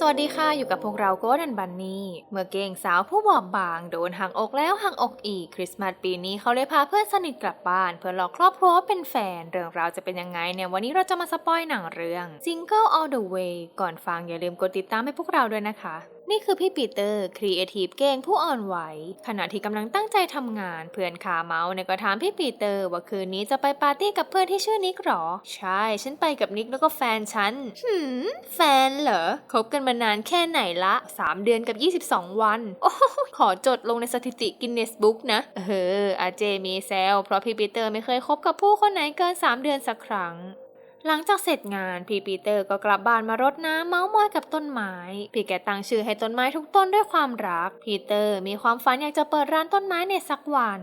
สวัสดีค่ะ อยู่กับพวกเราโกดันบันนี่เมื่อเก่งสาวผู้บอบบาง โดนหักอกแล้วหักอกอีก คริสต์มาสปีนี้เขาเลยพาเพื่อนสนิทกลับบ้าน เพื่อหลอกครอบครัวว่าเป็นแฟน เรื่องราวจะเป็นยังไงเนี่ยวันนี้เราจะมาสปอยหนังเรื่อง Single All the Way ก่อนฟังอย่าลืมกดติดตามให้พวกเราด้วยนะคะ นี่คือพี่ปีเตอร์ครีเอทีฟเก่งผู้อ่อนไหว ขณะที่กำลังตั้งใจทำงาน เพื่อนขาเมาส์เนี่ยก็ถามพี่ปีเตอร์ว่าคืนนี้จะไปปาร์ตี้กับเพื่อนที่ชื่อนิกหรอ ใช่ ฉันไปกับนิกแล้วก็แฟนฉันหืมแฟนเหรอคบกันมานานแค่ไหนละ 3 เดือนกับ 22 วัน โอ้ขอจดลงในสถิติกินเนสบุ๊กนะ เอออาเจมีแซวเพราะพี่ปีเตอร์ไม่เคยคบกับผู้คนไหนเกิน 3 เดือนสักครั้ง หลังจากเสร็จงานพี่ปีเตอร์ก็กลับบ้านมารดน้ำเมาส์มอยกับต้นไม้ พี่แกตั้งชื่อให้ต้นไม้ทุกต้นด้วยความรัก พีเตอร์มีความฝันอยากจะเปิดร้านต้นไม้ในสักวัน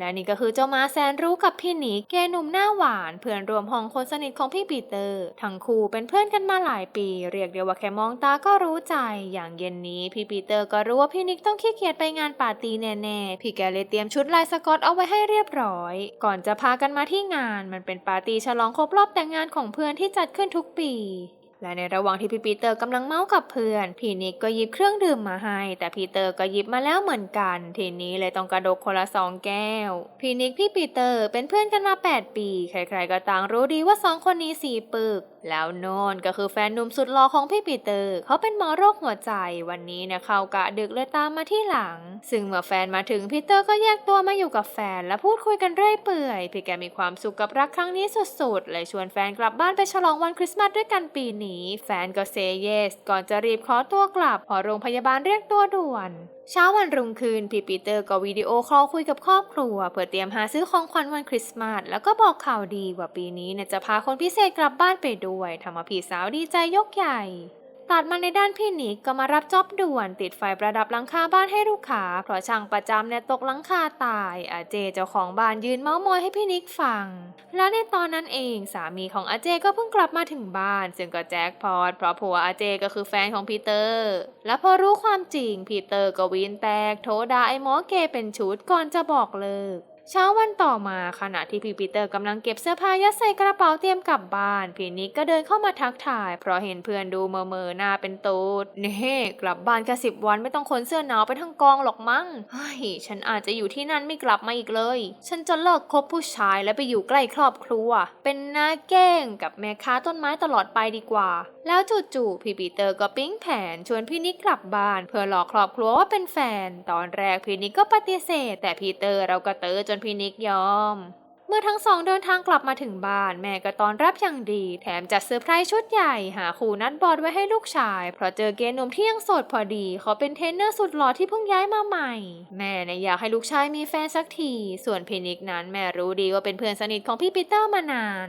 และนี่ก็คือเจ้าม้าแสนรู้กับพี่นิกแกหนุ่มหน้าหวาน เพื่อนรวมห้องคนสนิทของพี่ปีเตอร์ ทั้งคู่เป็นเพื่อนกันมาหลายปี เรียกเดียวว่าแค่มองตาก็รู้ใจ อย่างเย็นนี้พี่ปีเตอร์ก็รู้ว่าพี่นิกต้องขี้เกียจไปงานปาร์ตี้แน่ๆ พี่แกเลยเตรียมชุดลายสกอตเอาไว้ให้เรียบร้อย ก่อนจะพากันมาที่งาน มันเป็นปาร์ตี้ฉลองครบรอบแต่งงานของเพื่อนที่จัดขึ้นทุกปี และในระหว่างที่พี่ปีเตอร์กำลังเมาส์กับเพื่อน พี่นิกก็หยิบเครื่องดื่มมาให้ แต่พีเตอร์ก็หยิบมาแล้วเหมือนกัน ทีนี้เลยต้องกระดกคนละสองแก้ว พี่นิกพี่ปีเตอร์เป็นเพื่อนกันมา 8 ปี ใครๆก็ต่างรู้ดีว่าสองคนนี้สีปึก แล้วโนนก็คือแฟนหนุ่มสุดหล่อของพี่ปีเตอร์ เขาเป็นหมอโรคหัวใจ วันนี้เนี่ยเขากะดึกเลยตามมาที่หลัง ซึ่งเมื่อแฟนมาถึงพีเตอร์ก็แยกตัวมาอยู่กับแฟน และพูดคุยกันเรื่อยเปื่อย พี่แกมีความสุขกับรักครั้งนี้สุดๆ เลยชวนแฟนกลับบ้านไปฉลองวันคริสต์มาสด้วยกันปีนี้ แฟนก็เซเยส ก่อนจะรีบขอตัวกลับเพอโรงพยาบาลเรียกตัวด่วน เช้าวันรุ่งคืนพี่ปีเตอร์ก็วิดีโอคอลคุยกับครอบครัว เพื่อเตรียมหาซื้อของขวัญวันคริสต์มาสแล้วก็บอกข่าวดีว่าปีนี้เนี่ยจะพาคนพิเศษกลับบ้านไปด้วยทำเอาพี่สาวดีใจยกใหญ่ ตัดมาในด้านพี่นิกก็มารับจ็อบด่วน ติดไฟประดับหลังคาบ้านให้ลูกค้าเพราะช่างประจำเนี่ยตกหลังคาตายอาเจเจ้าของบ้านยืนเมาส์มอยให้พี่นิกฟัง และในตอนนั้นเองสามีของอาเจก็เพิ่งกลับมาถึงบ้านซึ่งก็แจ็คพอตเพราะผัวอาเจก็คือแฟนของพีเตอร์ และพอรู้ความจริงพีเตอร์ก็วีนแตกโทด่าไอ้หมอเกเป็นชุดก่อนจะบอกเลิก เช้าวันต่อมาขณะที่พี่ปีเตอร์กำลังเก็บเสื้อผ้ายัดใส่กระเป๋าเตรียมกลับบ้านพี่นิกก็เดินเข้ามาทักทาย เพราะเห็นเพื่อนดูเมอเมอหน้าเป็นตูดเน่กลับบ้านแค่สิบวันไม่ต้องขนเสื้อหนาวไปทั้งกองหรอกมั้งเฮ้ยฉันอาจจะอยู่ที่นั่นไม่กลับมาอีกเลย ฉันจะเลิกคบผู้ชายและไปอยู่ใกล้ครอบครัว เป็นหน้าแก้งกับแม่ค้าต้นไม้ตลอดไปดีกว่าแล้วจู่ๆพี่ปีเตอร์ก็ปิ๊งแผนชวนพี่นิกกลับบ้าน เพื่อหลอกครอบครัวว่าเป็นแฟน ตอนแรกพี่นิกก็ปฏิเสธ แต่พีเตอร์เราก็เตอจนพี่นิกยอม เมื่อทั้งสองเดินทางกลับมาถึงบ้านแม่ก็ตอนรับอย่างดี แถมจัดเซอร์ไพรส์ชุดใหญ่หาคู่นัดบอลไว้ให้ลูกชาย เพราะเจอเกนุ่มที่ยังโสดพอดี เขาเป็นเทรนเนอร์สุดหล่อที่เพิ่งย้ายมาใหม่ แม่เนี่ยอยากให้ลูกชายมีแฟนสักที ส่วนพีนิกนั้นแม่รู้ดีว่าเป็นเพื่อนสนิทของพี่ปีเตอร์มานาน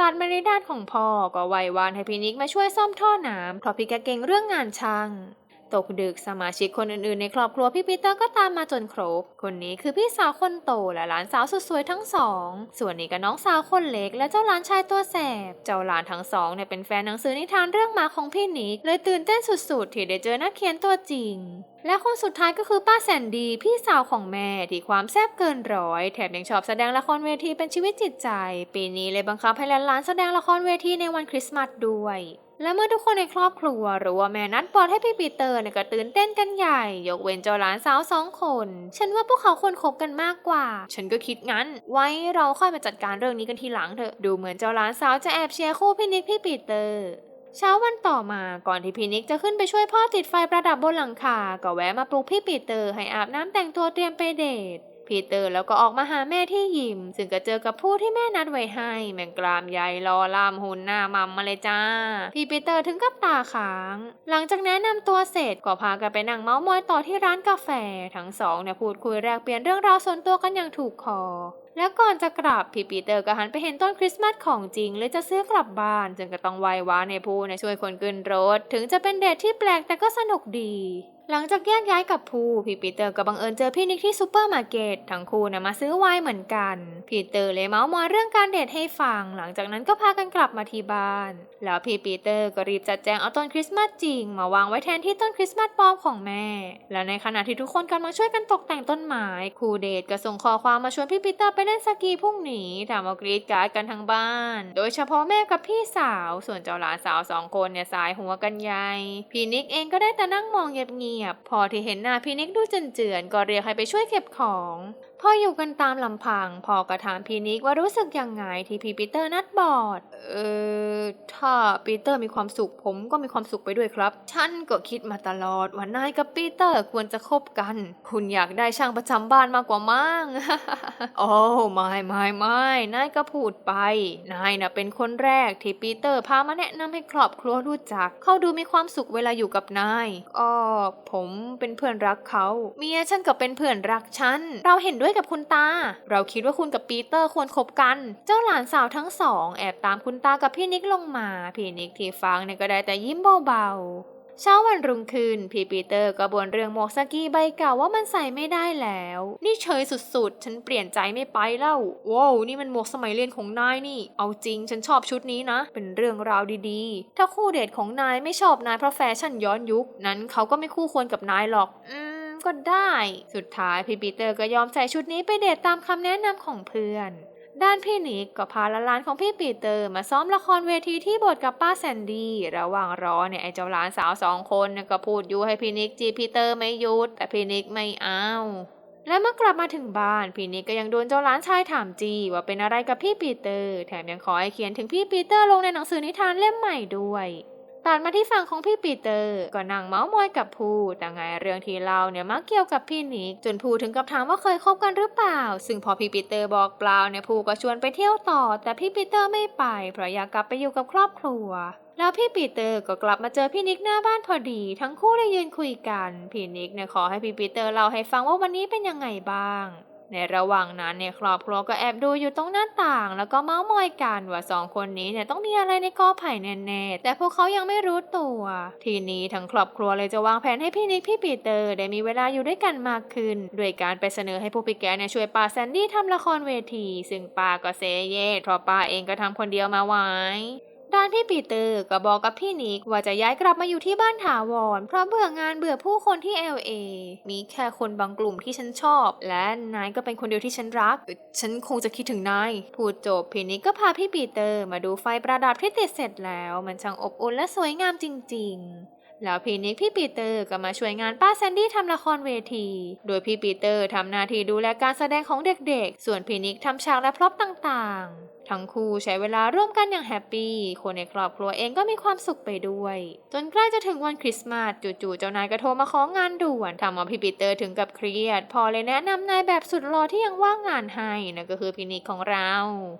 ตัดมาในด้านของพ่อก็ไหววานให้พี่นิกมาช่วยซ่อมท่อน้ำเพราะพี่แกเก่งเรื่องงานช่าง ตกดึกสมาชิกคนอื่นๆ ในครอบครัวพี่ปีเตอร์ก็ตามมาจนครบ คนนี้คือพี่สาวคนโตและหลานสาวสุดสวยทั้งสอง ส่วนนี้ก็น้องสาวคนเล็กและเจ้าหลานชายตัวแสบ เจ้าหลานทั้งสองเนี่ยเป็นแฟนหนังสือนิทานเรื่องหมาของพี่นิกเลยตื่นเต้นสุดๆ ที่ได้เจอนักเขียนตัวจริงและคนสุดท้ายก็คือป้าแสนดีพี่สาวของแม่ที่ความแซ่บเกินร้อย แถมยังชอบแสดงละครเวทีเป็นชีวิตจิตใจ ปีนี้เลยบังคับให้หลานๆแสดงละครเวทีในวันคริสต์มาสด้วยและเมื่อทุกคนในครอบครัวรู้ว่าแม่นัดบอลให้พี่ปีเตอร์เนี่ยก็ตื่นเต้นกันใหญ่ ยกเว้นเจ้าหลานสาวสองคน ฉันว่าพวกเขาควรคบกันมากกว่า ฉันก็คิดงั้น ไว้เราค่อยมาจัดการเรื่องนี้กันทีหลังเถอะ ดูเหมือนเจ้าหลานสาวจะแอบเชียร์คู่พี่นิกพี่ปีเตอร์เช้าวันต่อมาก่อนที่พี่นิกจะขึ้นไปช่วยพ่อติดไฟประดับบนหลังคา ก็แวะมาปลุกพี่ปีเตอร์ให้อาบน้ำแต่งตัวเตรียมไปเดท พีเตอร์แล้วก็ออกมาหาแม่ที่ยิม ซึ่งก็เจอกับผู้ที่แม่นัดไว้ให้ แมงกรามใหญ่รอล่ามหุ่นหน้ามัมมาเลยจ้า พี่ปีเตอร์ถึงกับตาค้าง หลังจากแนะนำตัวเสร็จก็พากันไปนั่งเมาส์มอยต่อที่ร้านกาแฟ ทั้งสองเนี่ยพูดคุยแลกเปลี่ยนเรื่องราวส่วนตัวกันอย่างถูกคอแล้วก่อนจะกลับพี่ปีเตอร์ก็หันไปเห็นต้นคริสต์มาสของจริงเลยจะซื้อกลับบ้านจึงก็ต้องไหว้วานในผู้ในช่วยคนขึ้นรถ ถึงจะเป็นเดทที่แปลกแต่ก็สนุกดี หลังจากแยกย้ายกับภูพี่ปีเตอร์ก็บังเอิญเจอพี่นิกที่ซูเปอร์มาร์เก็ตทั้งคู่นะมาซื้อไวน์เหมือนกันพีเตอร์เลยเมาส์มอยเรื่องการเดทให้ฟัง หลังจากนั้นก็พากันกลับมาที่บ้าน แล้วพี่ปีเตอร์ก็รีบจัดแจงเอาต้นคริสต์มาสจริง มาวางไว้แทนที่ต้นคริสต์มาสปลอมของแม่ และในขณะที่ทุกคนกำลังช่วยกันตกแต่งต้นไม้ครูเดทก็ส่งข้อความมาชวนพี่ปีเตอร์ไปเล่นสกีพรุ่งนี้ทำเอากรีดกราร์ดกันทั้งบ้าน โดยเฉพาะแม่กับพี่สาว ส่วนเจ้าหลานสาวสองคนเนี่ยสายหัวกันใหญ่พี่นิกเองก็ได้แต่นั่งมองเงียบๆพอที่เห็นหน้าพี่นิกดูเจือนๆก็เรียกให้ไปช่วยเก็บของ พออยู่กันตามลำพังพอก็ถามพีนิกว่ารู้สึกยังไงที่พีปีเตอร์นัดบอด เออ ถ้าปีเตอร์มีความสุขผมก็มีความสุขไปด้วยครับ ฉันก็คิดมาตลอดว่านายกับปีเตอร์ควรจะคบกัน คุณอยากได้ช่างประจำบ้านมากกว่ามั่งโอ้ไม่ไม่ไม่นายก็พูดไป นายน่ะเป็นคนแรกที่ปีเตอร์พามาแนะนำให้ครอบครัวรู้จัก เขาดูมีความสุขเวลาอยู่กับนายก็ผมเป็นเพื่อนรักเขา เมียฉันก็เป็นเพื่อนรักฉัน เราเห็นด้วยกับคุณตา เราคิดว่าคุณกับปีเตอร์ควรคบกัน เจ้าหลานสาวทั้งสอง แอบตามคุณตากับพี่นิกลงมา พี่นิกที่ฟังเนี่ยก็ได้แต่ยิ้มเบาๆ เช้าวันรุ่งขึ้นพี่ปีเตอร์ก็บ่นเรื่องหมวกสกีใบเก่าว่ามันใส่ไม่ได้แล้ว นี่เฉยสุดๆ ฉันเปลี่ยนใจไม่ไปแล้วว้าวนี่มันหมวกสมัยเรียนของนายนี่ เอาจริงฉันชอบชุดนี้นะ เป็นเรื่องราวดีๆ ถ้าคู่เดทของนายไม่ชอบนายเพราะแฟชั่นย้อนยุค นั้นเขาก็ไม่คู่ควรกับนายหรอก อืม ก็ได้ สุดท้ายพี่ปีเตอร์ก็ยอมใส่ชุดนี้ไปเดทตามคำแนะนำของเพื่อน ด้านพี่นิกก็พาหลานของพี่ปีเตอร์มาซ้อมละครเวทีที่บทกับป้าแซนดี้ ระหว่างรอเนี่ยไอ้เจ้าหลานสาวสองคนก็พูดยุให้พี่นิกจีพีเตอร์ไม่หยุดแต่พี่นิกไม่เอาและเมื่อกลับมาถึงบ้านพี่นิกก็ยังโดนเจ้าหลานชายถามจีว่าเป็นอะไรกับพี่ปีเตอร์ แถมยังขอให้เขียนถึงพี่ปีเตอร์ลงในหนังสือนิทานเล่มใหม่ด้วย ตัดมาที่ฝั่งของพี่ปีเตอร์ก็นั่งเมาส์มอยกับภูแต่ไงเรื่องที่เล่าเนี่ยมักเกี่ยวกับพี่นิกจนภูถึงกับถามว่าเคยคบกันหรือเปล่า ซึ่งพอพี่ปีเตอร์บอกเปล่าเนี่ยภูก็ชวนไปเที่ยวต่อ แต่พี่ปีเตอร์ไม่ไป เพราะอยากกลับไปอยู่กับครอบครัวแล้วพี่ปีเตอร์ก็กลับมาเจอพี่นิกหน้าบ้านพอดี ทั้งคู่ได้ยืนคุยกัน พี่นิกเนี่ยขอให้พี่ปีเตอร์เล่าให้ฟังว่าวันนี้เป็นยังไงบ้าง ในระหว่างนั้นเนี่ยครอบครัวก็แอบดูอยู่ตรงหน้าต่าง แล้วก็เมาส์มอยกันว่าสองคนนี้เนี่ยต้องมีอะไรในกอไผ่แน่ๆแต่พวกเขายังไม่รู้ตัว ทีนี้ทั้งครอบครัวเลยจะวางแผนให้พี่นิกพี่ปีเตอร์ได้มีเวลาอยู่ด้วยกันมากขึ้นด้วยการไปเสนอให้ผู้พิแกเนี่ยช่วยป้าแซนดี้ทำละครเวที ซึ่งป้าก็เซเยเพราะป้าเองก็ทำคนเดียวมาไว้ ด้านพี่ปีเตอร์ก็บอกกับพี่นิกว่าจะย้ายกลับมาอยู่ที่บ้านถาวร เพราะเบื่องานเบื่อผู้คนที่ LA มีแค่คนบางกลุ่มที่ฉันชอบ และนายก็เป็นคนเดียวที่ฉันรัก ฉันคงจะคิดถึงนาย พูดจบพี่นิกก็พาพี่ปีเตอร์มาดูไฟประดับที่ติดเสร็จแล้ว มันช่างอบอุ่นและสวยงามจริง ๆแล้วพี่นิกพี่ปีเตอร์ก็มาช่วยงานป้าแซนดี้ทำละครเวที โดยพี่ปีเตอร์ทำหน้าที่ดูแลการแสดงของเด็กๆ ส่วนพี่นิกทำฉากและพร็อพต่างๆ ทั้งคู่ใช้เวลาร่วมกันอย่างแฮปปี้ คนในครอบครัวเองก็มีความสุขไปด้วย จนใกล้จะถึงวันคริสต์มาสจู่ๆเจ้านายก็โทรมาของานด่วนทำเอาพี่ปีเตอร์ถึงกับเครียด พอเลยแนะนำนายแบบสุดหล่อที่ยังว่างงานให้นั่นก็คือพี่นิกของเรา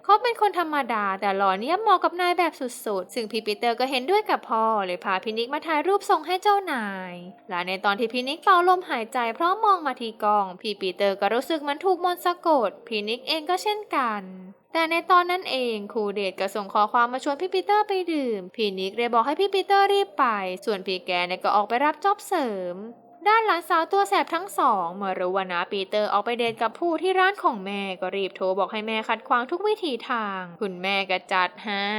เขาเป็นคนธรรมดา แต่หล่อเนี้ยเหมาะกับนายแบบสุดๆ ซึ่งพี่ปีเตอร์ก็เห็นด้วยกับพ่อเลยพาพี่นิกมาถ่ายรูปส่งให้เจ้านายและในตอนที่พี่นิกเป่าลมหายใจเพราะมองมาที่กล้อง พี่ปีเตอร์ก็รู้สึกมันถูกมนต์สะกดพี่นิกเองก็เช่นกัน แต่ในตอนนั้นเองครูเดชก็ส่งข้อความมาชวนพี่ปีเตอร์ไปดื่ม พี่นิกเลยบอกให้พี่ปีเตอร์รีบไป ส่วนพี่แกเนี่ยก็ออกไปรับจ็อบเสริม ด้านหลานสาวตัวแสบทั้งสองเมื่อรู้ว่านาปีเตอร์ออกไปเดทกับผู้ที่ร้านของแม่ก็รีบโทรบอกให้แม่ขัดขวางทุกวิถีทาง คุณแม่ก็จัดให้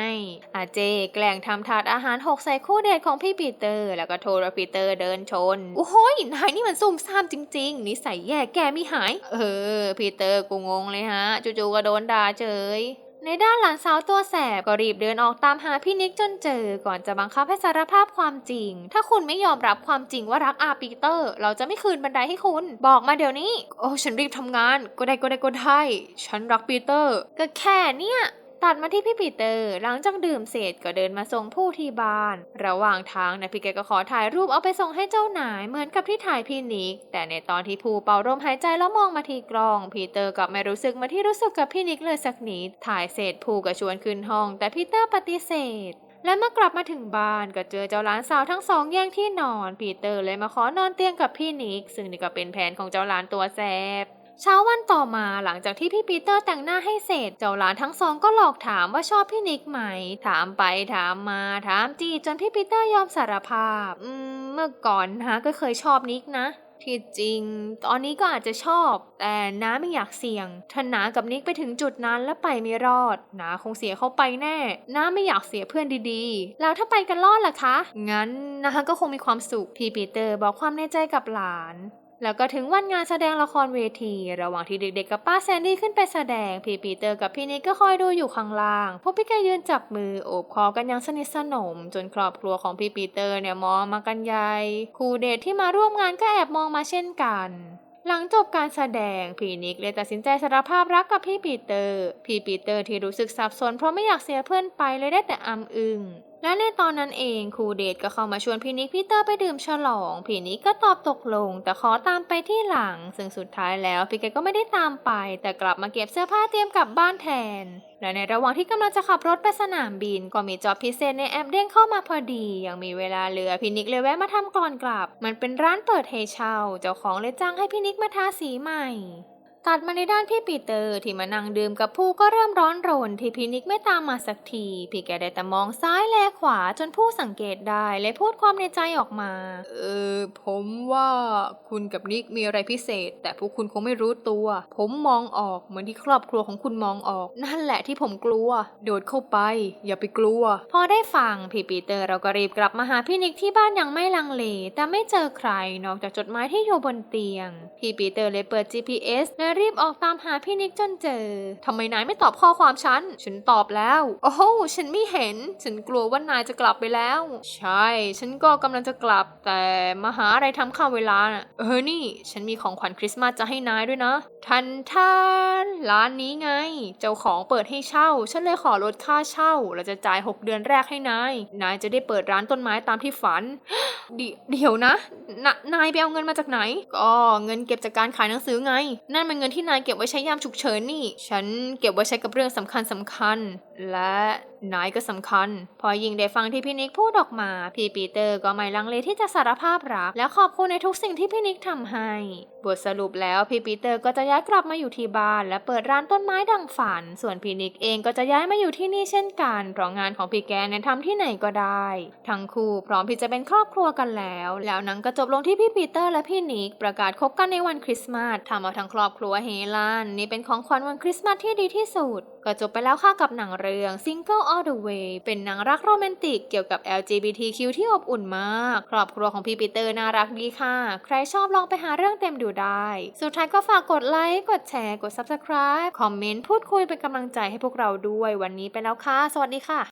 อาเจแกล้งทำถาดอาหารหกใส่คู่เดทของพี่ปีเตอร์ แล้วก็โทรว่าปีเตอร์เดินชน โอ้โหนายนี่มันซุ่มซ่ามจริง ๆ นิสัยแย่แกไม่หาย เออปีเตอร์กูงงเลยฮะจู่ๆก็โดนด่าเฉย ในด้านหลานสาวตัวแสบก็รีบเดินออกตามหาพี่นิกจนเจอ ก่อนจะบังคับให้สารภาพความจริง ถ้าคุณไม่ยอมรับความจริงว่ารักอาปีเตอร์ เราจะไม่คืนบันไดให้คุณ บอกมาเดี๋ยวนี้ โอ้ฉันรีบทำงาน ก็ได้ก็ได้ก็ได้ ฉันรักปีเตอร์ ก็แค่เนี่ย ตัดมาที่พี่ปีเตอร์หลังจากดื่มเสร็จก็เดินมาส่งผู้ที่บ้าน ระหว่างทางนะพี่แกก็ขอถ่ายรูปเอาไปส่งให้เจ้านายเหมือนกับที่ถ่ายพี่นิก แต่ในตอนที่ผู้เป่าลมหายใจแล้วมองมาที่กล้องพีเตอร์กลับไม่รู้สึกมาที่รู้สึกกับพี่นิกเลยสักนิดถ่ายเสร็จผู้ก็ชวนขึ้นห้อง แต่พีเตอร์ปฏิเสธและเมื่อกลับมาถึงบ้านก็เจอเจ้าหลานสาวทั้งสองแย่งที่นอน ปีเตอร์เลยมาขอนอนเตียงกับพี่นิก ซึ่งนี่ก็เป็นแผนของเจ้าหลานตัวแสบ เช้าวันต่อมาหลังจากที่พี่ปีเตอร์แต่งหน้าให้เสร็จ เจ้าหลานทั้งสองก็หลอกถามว่าชอบพี่นิกไหม ถามไปถามมาถามจีจนพี่ปีเตอร์ยอมสารภาพ อืม เมื่อก่อนนะก็เคยชอบนิกนะที่จริง ตอนนี้ก็อาจจะชอบ แต่น้าไม่อยากเสี่ยง ถ้าน้ากับนิกไปถึงจุดนั้นแล้วไปไม่รอดน้าคงเสียเขาไปแน่ น้าไม่อยากเสียเพื่อนดีๆ แล้วถ้าไปกันรอดล่ะคะ งั้นน้าก็คงมีความสุขพี่ปีเตอร์บอกความในใจกับหลาน แล้วก็ถึงวันงานแสดงละครเวที ระหว่างที่เด็กๆกับป้าแซนดี้ขึ้นไปแสดง พี่ปีเตอร์กับพี่นิกก็คอยดูอยู่ข้างล่าง พวกพี่แกยืนจับมือโอบคอกันอย่างสนิทสนม จนครอบครัวของพี่ปีเตอร์เนี่ยมองมากันใหญ่ครูเดทที่มาร่วมงานก็แอบมองมาเช่นกันหลังจบการแสดงพี่นิกเลยตัดสินใจสารภาพรักกับพี่ปีเตอร์ พี่ปีเตอร์ที่รู้สึกสับสนเพราะไม่อยากเสียเพื่อนไปเลยได้แต่อำอึง และในตอนนั้นเองครูเดทก็เข้ามาชวนพี่นิกพี่เตอร์ไปดื่มฉลองพี่นิกก็ตอบตกลง แต่ขอตามไปที่หลัง ซึ่งสุดท้ายแล้วพี่แกก็ไม่ได้ตามไป แต่กลับมาเก็บเสื้อผ้าเตรียมกลับบ้านแทน และในระหว่างที่กำลังจะขับรถไปสนามบิน ก็มีจอบพิเศษในแอปเด้งเข้ามาพอดี ยังมีเวลาเหลือพี่นิกเลยแวะมาทำก่อนกลับ มันเป็นร้านเปิดให้เช่าเจ้าของเลยจ้างให้พี่นิกมาทาสีใหม่ ตัดมาในด้านพี่ปีเตอร์ที่มานั่งดื่มกับผู้ก็เริ่มร้อนรนที่พี่นิกไม่ตามมาสักที พี่แกได้แต่มองซ้ายแลขวาจนผู้สังเกตได้และพูดความในใจออกมา เออ ผมว่าคุณกับนิกมีอะไรพิเศษ แต่พวกคุณคงไม่รู้ตัว ผมมองออกเหมือนที่ครอบครัวของคุณมองออก นั่นแหละที่ผมกลัว โดดเข้าไป อย่าไปกลัว พอได้ฟังพี่ปีเตอร์เราก็รีบกลับมาหาพี่นิกที่บ้านอย่างไม่ลังเล แต่ไม่เจอใครนอกจากจดหมายที่อยู่บนเตียง พี่ปีเตอร์เลยเปิด GPS และรีบออกตามหาพี่นิกจนเจอ ทำไมนายไม่ตอบข้อความฉัน ฉันตอบแล้ว โอ้โห ฉันไม่เห็น ฉันกลัวว่านายจะกลับไปแล้ว ใช่ ฉันก็กำลังจะกลับ แต่มาหาอะไรทำข้ามเวลาน่ะ เออ นี่ ฉันมีของขวัญคริสต์มาสจะให้นายด้วยนะ ทันท่านร้านนี้ไง เจ้าของเปิดให้เช่า ฉันเลยขอลดค่าเช่าแล้วจะจ่าย 6 เดือนแรกให้นาย นายจะได้เปิดร้านต้นไม้ตามที่ฝัน เดี๋ยวนะนนายไปเอาเงินมาจากไหน ก็เงินเก็บจากการขายหนังสือไง นั่นมันเงินที่นายเก็บไว้ใช้ยามฉุกเฉินนี่ ฉันเก็บไว้ใช้กับเรื่องสำคัญสำคัญและนายก็สำคัญ พอยิงได้ฟังที่พี่นิกพูดออกมา พี่ปีเตอร์ก็ไม่ลังเลที่จะสารภาพรัก และขอบคุณในทุกสิ่งที่พี่นิกทำให้ บทสรุปแล้วพี่ปีเตอร์ก็จะย้ายกลับมาอยู่ที่บ้าน และเปิดร้านต้นไม้ดังฝัน ส่วนพี่นิกเองก็จะย้ายมาอยู่ที่นี่เช่นกัน เพราะงานของพี่แกเนี่ยทำที่ไหนก็ได้ ทั้งคู่พร้อมที่จะเป็นครอบครัวกันแล้ว แล้วหนังก็จบลงที่พี่ปีเตอร์และพี่นิกประกาศคบกันในวันคริสต์มาสทำเอาทั้งครอบครัวเฮลันนี่เป็นของขวัญวันคริสต์มาสที่ดีที่สุด ก็จบไปแล้วค่ะกับหนังเรื่อง Single All the Way เป็นหนังรักโรแมนติกเกี่ยวกับ LGBTQ ที่อบอุ่นมาก ครอบครัวของพี่ปีเตอร์น่ารักดีค่ะ ใครชอบลองไปหาเรื่องเต็มดูได้ สุดท้ายก็ฝากกดไลค์ กดแชร์ กด Subscribe คอมเมนต์ พูดคุยเป็นกำลังใจให้พวกเราด้วย วันนี้ไปแล้วค่ะ สวัสดีค่ะ